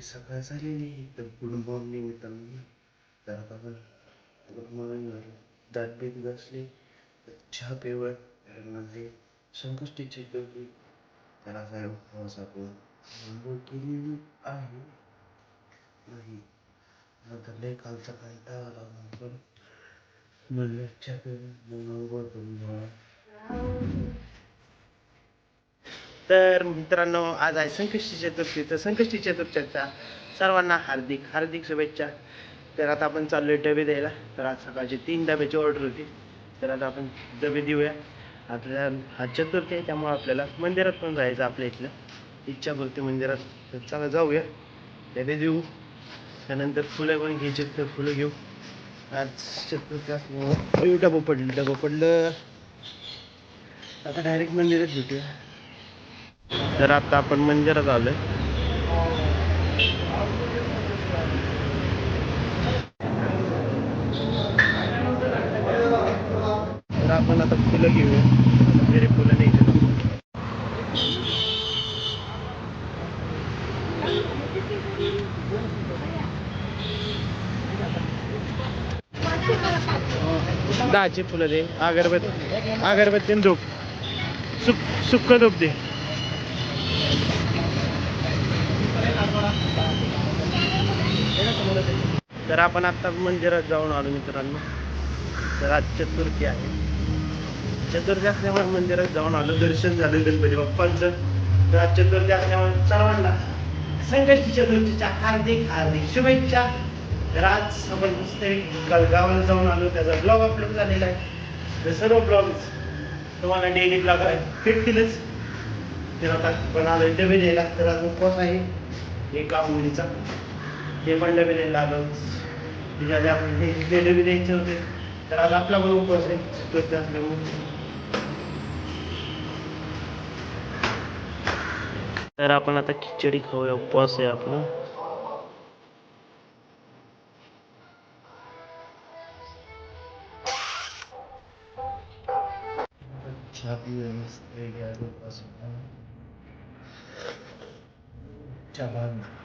आपली सकाळ झालेली तर गुड मॉर्निंग मित्रांनो तर आता आपण गुड मॉर्निंग झालं. दात बीत घासली. तर चहा पिवळ कारण आहे. संकष्टी चतुर्थी तर असा उपवास आपण आंघोळ केलेली आहे. नाही. आता लय कालचा कंटाळा आला म्हणून म्हणलं चहा पिवळ मग आंघोळ करून तर मित्रांनो आज आहे संकष्टी चतुर्थी. तर संकष्टी चतुर्थीच्या सर्वांना हार्दिक हार्दिक शुभेच्छा. तर आता आपण चाललोय डबे द्यायला. तर आज सकाळची तीन डब्याची ऑर्डर होती. तर आता आपण डबे देऊया. आपल्या हा चतुर्थी आहे त्यामुळे आपल्याला मंदिरात पण जायचं आपल्या इथलं. इच्छापूर्ती मंदिरात. तर चला जाऊया. डबे देऊ. त्यानंतर फुलं पण घ्यायची तर फुलं घेऊ. आज चतुर्थी असल्यामुळं डबं पडलं डबं पडलं. आता डायरेक्ट मंदिरात भेटूया. तर आता आपण मंदिरात आलोय. तर आपण आता फुलं घेऊया. घरी फुलं नाही दहाची फुलं दे. अगरबत्ती अगरबत्ती धूप. सुक सुक्क धूप दे. तर आपण आता मंदिरात जाऊन आलो मित्रांनो. तर आज चतुर्थी आहे. चतुर्थी असल्यामुळे मंदिरात जाऊन आलो. दर्शन झालं गणपती बाप्पांचं. तर आज चतुर्थी असल्यामुळे सर्वांना संकष्टी चतुर्थीच्या हार्दिक हार्दिक शुभेच्छा. तर आज आपण मस्त गावाला जाऊन आलो. त्याचा ब्लॉग अपलोड झालेला आहे. तर सर्व ब्लॉग तुम्हाला डेली ब्लॉग भेटतीलच. तर आता पण आलो डबे द्यायला तर आज उपवास आहे. एका मुलीचा. हे पण डबे द्यायला आलो. तिच्या आधी आपण हे डबे द्यायचे होते. तर आज आपला पण उपवास आहे. चतुर्थी असल्यामुळे तर आपण आता खिचडी खाऊया. उपवास आहे आपला. चहा पिऊया मस्त पैकी आज उपवास आहे. चहा भात